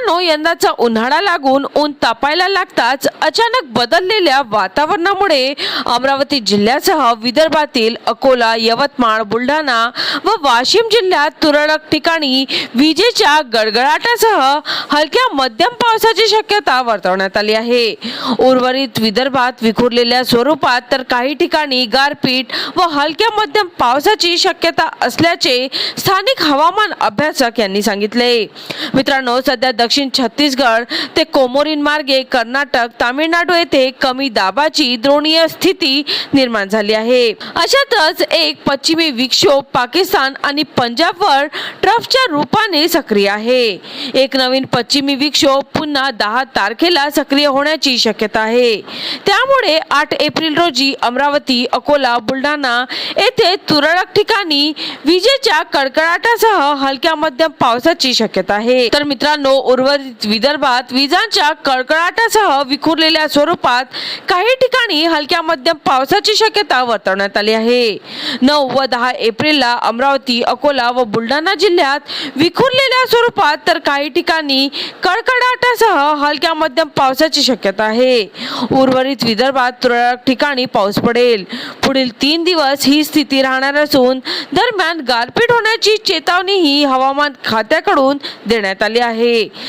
मित्रांनो यंदाचा उन्हाळा लागून ऊन तापायला लागताच अचानक बदललेल्या वातावरणामुळे अमरावती जिल्ह्यासह विदर्भातील अकोला यवतमाळ बुलढाणा व वाशिम जिल्ह्यात तुरळक ठिकाणी विजेच्या गडगडाटासह हलक्या मध्यम पावसाची शक्यता वर्तवण्यात आली आहे. उर्वरित विदर्भात विखुरलेल्या स्वरूपात तर काही ठिकाणी गारपीट व हलक्या मध्यम पावसाची शक्यता असल्याचे स्थानिक हवामान अभ्यासक यांनी सांगितले. मित्रांनो सध्या दक्षिण छत्तीसगड ते कोमोरीन मार्गे कर्नाटक तामिळनाडू येथे कमी दाबाची द्रोणीय स्थिती निर्माण झाली आहे. अशातच एक पश्चिमी विक्षोभ पाकिस्तान आणि पंजाबवर ट्रफच्या रूपाने सक्रिय आहे. एक नवीन पश्चिमी विक्षोभ पुन्हा दहा तारखेला सक्रिय होण्याची शक्यता आहे. त्यामुळे आठ एप्रिल रोजी अमरावती अकोला बुलढाणा येथे तुरळक ठिकाणी विजेच्या कडकडाटासह हलक्या मध्यम पावसाची शक्यता आहे. तर मित्रांनो उर्वरित विदर्भात विजांच्या कडकडाटासह विखुरलेल्या स्वरूपात काही ठिकाणी हलक्या मध्यम पावसाची शक्यता वर्तवण्यात आली आहे. नऊ व दहा एप्रिलला अमरावती अकोला व बुलढाणा जिल्ह्यात विखुरलेल्या स्वरूपात तर काही ठिकाणी कडकडाटासह हलक्या मध्यम पावसाची शक्यता आहे. उर्वरित विदर्भात तुरळक ठिकाणी पाऊस पडेल. पुढील तीन दिवस ही स्थिती राहणार असून दरम्यान गारपीट होण्याची चेतावणीही हवामान खात्याकडून देण्यात आली आहे.